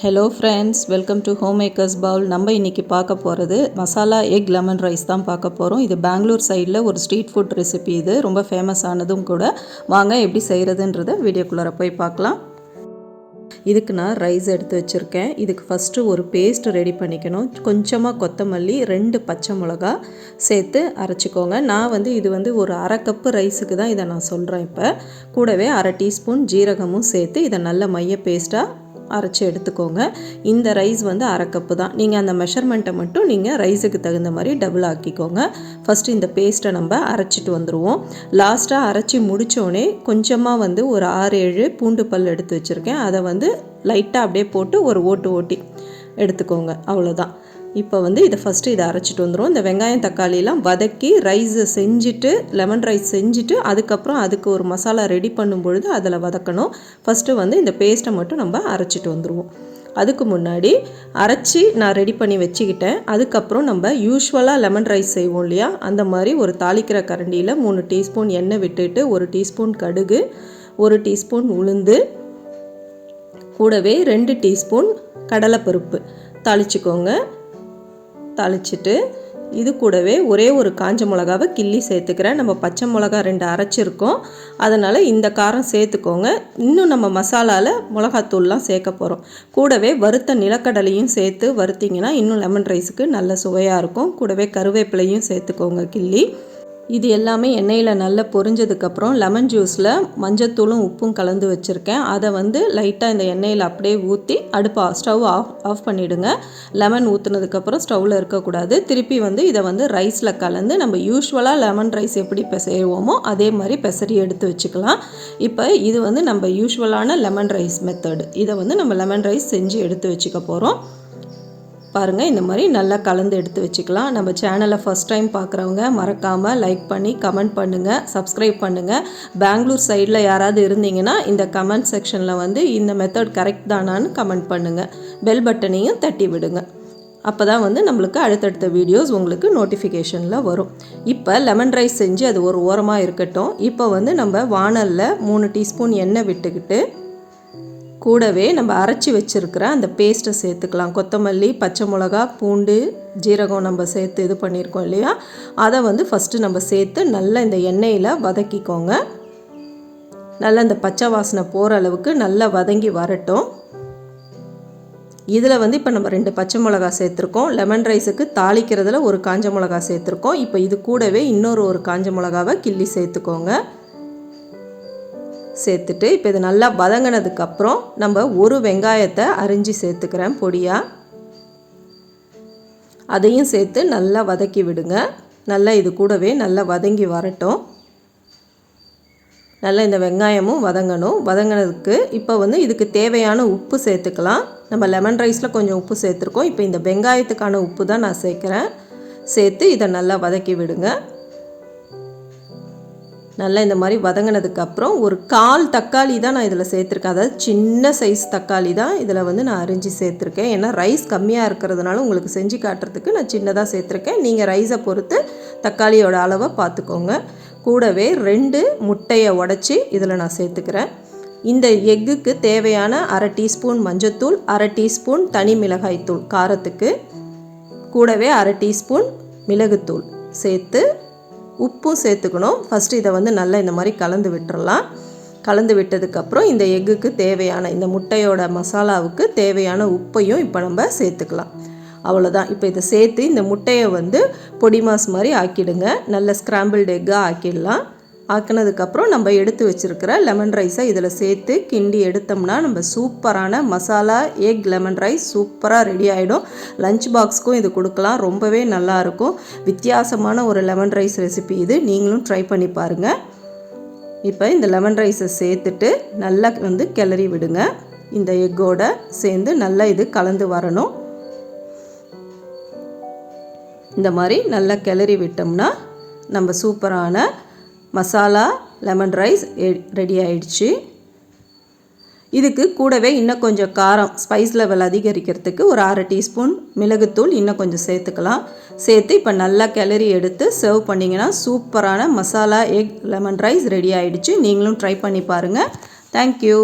Hello friends welcome to home makers Pavul நம்ம இன்றைக்கி பார்க்க போகிறது மசாலா எக் லெமன் ரைஸ் தான் பார்க்க போகிறோம் இது பெங்களூர் சைடில் ஒரு ஸ்ட்ரீட் ஃபுட் ரெசிபி இது. ரொம்ப ஃபேமஸ் ஆனதும் கூட. வாங்க எப்படி செய்கிறதுன்றத வீடியோக்குள்ளார போய் பார்க்கலாம். இதுக்கு நான் ரைஸ் எடுத்து வச்சுருக்கேன். இதுக்கு ஃபஸ்ட்டு ஒரு பேஸ்ட் ரெடி பண்ணிக்கணும். கொஞ்சமாக கொத்தமல்லி ரெண்டு பச்சை மிளகா சேர்த்து அரைச்சிக்கோங்க. நான் வந்து இது வந்து ஒரு அரை கப்பு ரைஸுக்கு தான் இதை நான் சொல்கிறேன் இப்போ. கூடவே அரை டீஸ்பூன் ஜீரகமும் சேர்த்து இதை நல்ல மைய பேஸ்ட்டாக அரைச்சி எடுத்துக்கோங்க. இந்த ரைஸ் வந்து அரை கப்பு தான். நீங்கள் அந்த மெஷர்மெண்ட்டை மட்டும் நீங்கள் ரைஸுக்கு தகுந்த மாதிரி டபுள் ஆக்கிக்கோங்க. ஃபஸ்ட்டு இந்த பேஸ்ட்டை நம்ம அரைச்சிட்டு வந்துடுவோம் லாஸ்ட்டாக அரைச்சி முடித்தோடனே கொஞ்சமாக வந்து ஒரு ஆறு ஏழு பூண்டு பல் எடுத்து வச்சுருக்கேன். அதை வந்து லைட்டாக அப்படியே போட்டு ஒரு ஓட்டு ஓட்டி எடுத்துக்கோங்க. அவ்வளோதான் இப்போ வந்து இதை ஃபஸ்ட்டு இதை அரைச்சிட்டு வந்துடும் இந்த வெங்காயம் தக்காளியெலாம் வதக்கி ரைஸை செஞ்சுட்டு லெமன் ரைஸ் செஞ்சுட்டு அதுக்கப்புறம் அதுக்கு ஒரு மசாலா ரெடி பண்ணும் பொழுது அதில் வதக்கணும். ஃபஸ்ட்டு வந்து இந்த பேஸ்ட்டை மட்டும் நம்ம அரைச்சிட்டு வந்துடுவோம் அதுக்கு முன்னாடி அரைச்சி நான் ரெடி பண்ணி வச்சுக்கிட்டேன். அதுக்கப்புறம் நம்ம யூஸ்வலாக லெமன் ரைஸ் செய்வோம் இல்லையா? அந்த மாதிரி ஒரு தாளிக்கிற கரண்டியில் மூணு டீஸ்பூன் எண்ணெய் விட்டுட்டு ஒரு டீஸ்பூன் கடுகு ஒரு டீஸ்பூன் உளுந்து கூடவே ரெண்டு டீஸ்பூன் கடலைப்பருப்பு. தாளிச்சிக்கோங்க. தாளிச்சிட்டு இது கூடவே ஒரே ஒரு காஞ்ச மிளகாவை கிள்ளி சேர்த்துக்கிறேன். நம்ம பச்சை மிளகா ரெண்டு அரைச்சிருக்கோம். அதனால் இந்த காரம் சேர்த்துக்கோங்க. இன்னும் நம்ம மசாலாவில் மிளகாத்தூள்லாம் சேர்க்க போகிறோம் கூடவே வறுத்த நிலக்கடலையும் சேர்த்து வறுத்திங்கன்னா இன்னும் லெமன் ரைஸுக்கு நல்ல சுவையாக இருக்கும். கூடவே கருவேப்பிலையும் சேர்த்துக்கோங்க கிள்ளி. இது எல்லாமே எண்ணெயில் நல்லா பொரிஞ்சதுக்கப்புறம் லெமன் ஜூஸில் மஞ்சத்தூளும் உப்பும் கலந்து வச்சுருக்கேன். அதை வந்து லைட்டாக இந்த எண்ணெயில் அப்படியே ஊற்றி அடுப்பை ஸ்டவ் ஆஃப் ஆஃப் பண்ணிவிடுங்க லெமன் ஊற்றுனதுக்கப்புறம் ஸ்டவ்வில் இருக்கக்கூடாது. திருப்பி வந்து இதை வந்து ரைஸில் கலந்து நம்ம யூஸ்வலாக லெமன் ரைஸ் எப்படி செய்வோமோ அதே மாதிரி பெசரி எடுத்து வச்சுக்கலாம். இப்போ இது வந்து நம்ம யூஸ்வலான லெமன் ரைஸ் மெத்தடு இதை வந்து நம்ம லெமன் ரைஸ் செஞ்சு எடுத்து வச்சுக்க போகிறோம் பாருங்கள் இந்த மாதிரி நல்லா கலந்து எடுத்து வச்சுக்கலாம். நம்ம சேனலை ஃபஸ்ட் டைம் பார்க்குறவங்க மறக்காமல் லைக் பண்ணி கமெண்ட் பண்ணுங்கள் சப்ஸ்கிரைப் பண்ணுங்கள் பெங்களூர் சைடில் யாராவது இருந்தீங்கன்னா இந்த கமெண்ட் செக்ஷனில் வந்து இந்த மெத்தட் கரெக்ட் தானான்னு கமெண்ட் பண்ணுங்கள் பெல் பட்டனையும் தட்டி விடுங்க. அப்போ தான் வந்து நம்மளுக்கு அடுத்தடுத்த வீடியோஸ் உங்களுக்கு நோட்டிஃபிகேஷனில் வரும். இப்போ லெமன் ரைஸ் செஞ்சு அது ஒரு ஓரமாக இருக்கட்டும். இப்போ வந்து நம்ம வானலில் மூணு டீஸ்பூன் எண்ணெய் விட்டுக்கிட்டு கூடவே நம்ம அரைச்சி வச்சுருக்கிற அந்த பேஸ்ட்டை சேர்த்துக்கலாம். கொத்தமல்லி பச்சை மிளகா பூண்டு ஜீரகம் நம்ம சேர்த்து இது பண்ணியிருக்கோம் இல்லையா? அதை வந்து ஃபஸ்ட்டு நம்ம சேர்த்து நல்லா இந்த எண்ணெயில் வதக்கிக்கோங்க. நல்லா இந்த பச்சை வாசனை போகிற அளவுக்கு நல்லா வதங்கி வரட்டும். இதில் வந்து இப்போ நம்ம ரெண்டு பச்சை மிளகா சேர்த்துருக்கோம். லெமன் ரைஸுக்கு தாளிக்கிறதுல ஒரு காஞ்ச மிளகா சேர்த்துருக்கோம். இப்போ இது கூடவே இன்னொரு ஒரு காஞ்ச மிளகாவை கிள்ளி சேர்த்துக்கோங்க. சேர்த்துட்டு இப்போ இது நல்லா வதங்கினதுக்கப்புறம் நம்ம ஒரு வெங்காயத்தை அரிஞ்சு சேர்த்துக்கிறேன் பொடியாக அதையும் சேர்த்து நல்லா வதக்கி விடுங்க. நல்லா இது கூடவே நல்லா வதங்கி வரட்டும். நல்லா இந்த வெங்காயமும் வதங்கணும். வதங்கினதுக்கு இப்போ வந்து இதுக்கு தேவையான உப்பு சேர்த்துக்கலாம். நம்ம லெமன் ரைஸில் கொஞ்சம் உப்பு சேர்த்துருக்கோம். இப்போ இந்த வெங்காயத்துக்கான உப்பு தான் நான் சேர்க்குறேன். சேர்த்து இதை நல்லா வதக்கி விடுங்க. நல்லா இந்த மாதிரி வதங்கினதுக்கப்புறம் ஒரு கால் தக்காளி தான் நான் இதில் சேர்த்துருக்கேன். அதாவது சின்ன சைஸ் தக்காளி தான் இதில் வந்து நான் அரிஞ்சு சேர்த்துருக்கேன். ஏன்னா ரைஸ் கம்மியாக இருக்கிறதுனால உங்களுக்கு செஞ்சு காட்டுறதுக்கு நான் சின்னதாக சேர்த்துருக்கேன். நீங்கள் ரைஸை பொறுத்து தக்காளியோட அளவை பார்த்துக்கோங்க. கூடவே ரெண்டு முட்டையை உடச்சி இதில் நான் சேர்த்துக்கிறேன். இந்த எக்குக்கு தேவையான அரை டீஸ்பூன் மஞ்சத்தூள் அரை டீஸ்பூன் தனி மிளகாய்த்தூள் காரத்துக்கு கூடவே அரை டீஸ்பூன் மிளகுத்தூள் சேர்த்து உப்பும் சேர்த்துக்கணும். ஃபஸ்ட்டு இதை வந்து நல்லா இந்த மாதிரி கலந்து விட்டுறலாம். கலந்து விட்டதுக்கப்புறம் இந்த எக்குக்கு தேவையான இந்த முட்டையோட மசாலாவுக்கு தேவையான உப்பையும் இப்போ நம்ம சேர்த்துக்கலாம். அவ்வளோதான் இப்போ இதை சேர்த்து இந்த முட்டையை வந்து பொடி மாஸ் மாதிரி ஆக்கிடுங்க. நல்ல ஸ்க்ராம்பிள்டு எக்காக ஆக்கிடலாம். ஆக்கினதுக்கப்புறம் நம்ம எடுத்து வச்சுருக்கிற லெமன் ரைஸை இதில் சேர்த்து கிண்டி எடுத்தோம்னா நம்ம சூப்பரான மசாலா எக் லெமன் ரைஸ் சூப்பராக ரெடி ஆகிடும் லஞ்ச் பாக்ஸ்க்கும் இது கொடுக்கலாம். ரொம்பவே நல்லாயிருக்கும். வித்தியாசமான ஒரு லெமன் ரைஸ் ரெசிபி இது. நீங்களும் ட்ரை பண்ணி பாருங்கள் இப்போ இந்த லெமன் ரைஸை சேர்த்துட்டு நல்லா வந்து கிளறி விடுங்க. இந்த எக்கோட சேர்ந்து நல்லா இது கலந்து வரணும். இந்த மாதிரி நல்லா கிளறி விட்டோம்னா நம்ம சூப்பரான மசாலா லெமன் ரைஸ் ரெடி ஆயிடுச்சு. இதுக்கு கூடவே இன்னும் கொஞ்சம் காரம் ஸ்பைஸ் லெவல் அதிகரிக்கிறதுக்கு ஒரு அரை டீஸ்பூன் மிளகுத்தூள் இன்னும் கொஞ்சம் சேர்த்துக்கலாம். சேர்த்து இப்போ நல்லா கிளறி எடுத்து சர்வ் பண்ணிங்கன்னா சூப்பரான masala egg lemon rice ready ஆகிடுச்சு நீங்களும் ட்ரை பண்ணி பாருங்கள் தேங்க்யூ